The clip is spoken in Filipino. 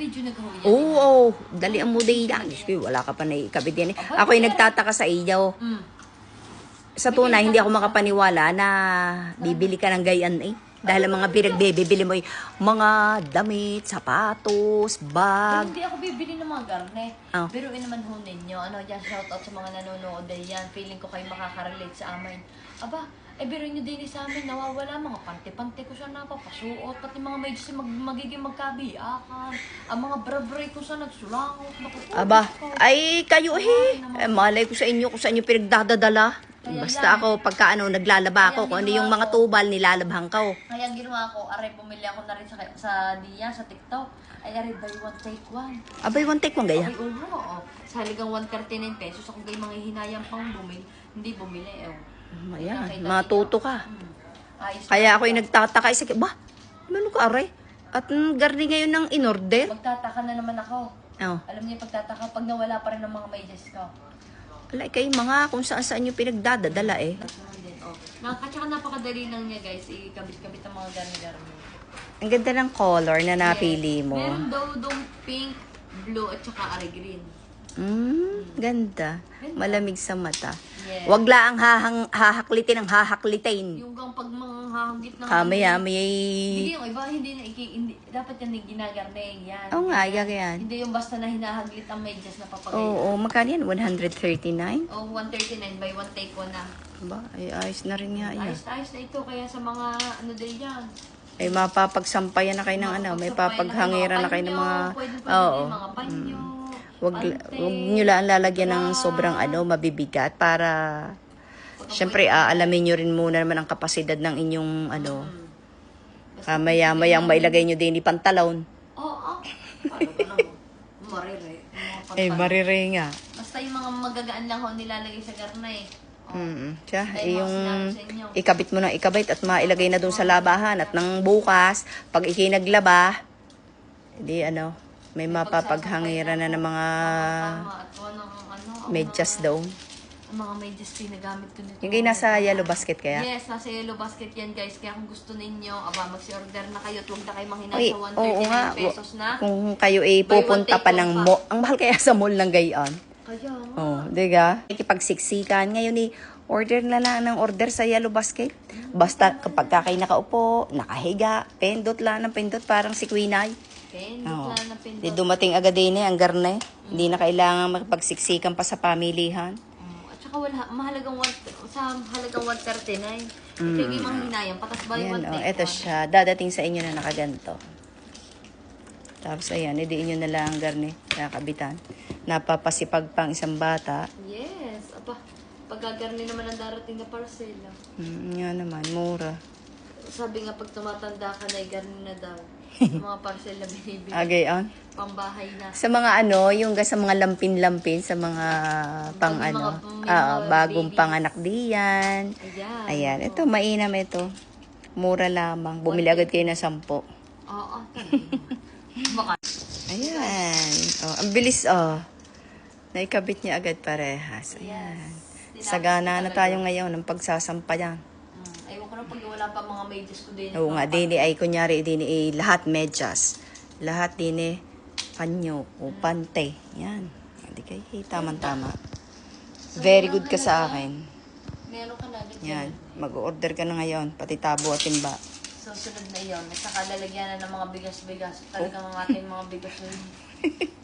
Naka-video na gawin yan. Oo, oh, dali ang mo day yan. Diyos ko, wala ka pa na ikabit yan. eh. Ako'y nagtataka sa iyo. Mm. Sa tunay, hindi ako makapaniwala na bibili ka ng gayan eh. Dahil ang mga pinagbibili mo ay mga damit, sapatos, Pero bag. hindi ako bibili ng mga garne. Oh. Pero in naman ho ninyo, ano, yan, shout out sa mga nanonood din yan. Feeling ko kayo makaka-relate sa amin. Aba, eh biro nyo din sa amin, nawawala mga pante-pante ko siya napapasuot. Pati mga medyo si mag, magiging magkabiakan. Ang mga brabray ko sa nagsulangot. Naku, Aba, ko. ay kayo eh. eh. Malay ko sa inyo kung saan inyo pinagdadadala. Kaya Basta yan. ako, pagka ano, naglalaba ako, kung ano yung mga ko. tubal, nilalabhan ko. Kaya ang ginawa ko, aray, bumili ako na rin sa, sa diya, sa TikTok. Ay, aray, buy one, take one. Abay, one take mo gaya. Ay, oo, oo. Sa haligang 139 pesos, ako gay mga hinayang pang bumili. Hindi bumili, eh. Ayan, matuto ka. Na. Kaya ako'y nagtataka. Isa, ba, ano ka aray? At mm, garni ngayon ng in-order. Magtataka na naman ako. Oh. Alam niyo, pagtataka, pag nawala pa rin ng mga medyas ko. Wala, kayo mga kung saan saan nyo pinagdadadala eh. Oh. Nakaka, napakadali lang niya, guys. Ikabit-kabit ang mga garni-garni. Ang ganda ng color na napili mo. Meron daw dong pink, blue, at saka aray green. Mm, ganda. Malamig sa mata. Yes. Wag lang hahang, hahaklitin ang hahaklitin. Yung gang pag manghahagit ng... Kamaya may... Hindi yung iba, hindi na iki, hindi, dapat yan yung ginagarneng yan. Oo nga, yan, yan. Hindi yung basta na hinahaglit ang medyas na papagay. Oo, oh, magkano yan? 139? Oh, 139 by one take ko na. Ba, ay ayos na rin nga yan. Ayos ayos na ito, kaya sa mga ano din yan. Ay mapapagsampayan na kayo ng ano, may papaghangiran na kayo ng mga... Oo. din, mga panyo. Wag, wag nyo lang lalagyan ng sobrang ano, mabibigat para... Siyempre, aalamin nyo rin muna naman ang kapasidad ng inyong ano... Kamaya mayang mailagay nyo din ni pantalon. Oo, oh, Paano ka naman? Marire. Eh, marire nga. Basta yung mga magagaan lang ho nilalagay sa garna eh. Oh. Mm Siya, eh, yung ikabit mo ng ikabit at mailagay na doon sa labahan at nang bukas, pag ikinaglaba, hindi ano, may mapapaghangiran na ng mga medyas mga- daw. Ang mga medyas pinagamit ko nito. Yung kayo nasa yellow basket kaya? Yes, nasa yellow basket yan guys. Kaya kung gusto ninyo, aba, mag-order na kayo. At huwag na kayo manghinay Ay, sa oo nga. 139 pesos na. Kung kayo one, pupunta pa ng mo, ang mahal kaya sa mall ng gayon. Kaya nga. Oh, diga? Ikipagsiksikan. Ngayon ni order na lang ng order sa yellow basket. Basta kapag ka kayo nakaupo, nakahiga, pendot lang ng pendot, parang si Queen Ay. Pindot Oo. na pindot. Di dumating agad din eh, ang garne. Hindi na kailangan makipagsiksikan pa sa pamilihan. Oh, at saka wala, mahalagang one, sa halagang 139. Mm. Kaya yung mga hinayang, patas ba yung Ayan, oh, take eto one? siya. Dadating sa inyo na nakaganto. Tapos ayan, idiin nyo na lang ang garne. Kakabitan. Napapasipag pang isang bata. Yes. Aba, pagkagarni naman ang darating na parcel. ah. Hmm, nga naman, mura. Sabi nga pag tumatanda ka na, garni na daw. Yung mga parcel na binibili. Agay on. Pambahay na. Sa mga ano, yung sa mga lampin-lampin, sa mga pang Pag ano, mga- may ah, mga bagong babies. panganak diyan. Ayan. Ayan, ito, mainam ito. Mura lamang. Bumili agad kayo ng sampo. Oo, talaga. Baka. Ayan. Oh, ang bilis, oh. Naikabit niya agad parehas. Ayan. Yes. Sagana na tayo ngayon ng pagsasampayan. Ko na pag wala pa mga medyas ko din. Oo nga, dini ay kunyari, dini ay lahat medyas. Lahat dini panyo o pante. Yan. Hindi kayo, eh, tama-tama. Very good ka sa akin. Meron ka na. Yan. Mag-order ka na ngayon, pati tabo at timba. Susunod na iyon. At saka lalagyan na ng mga bigas-bigas. Talagang ang ating mga bigas.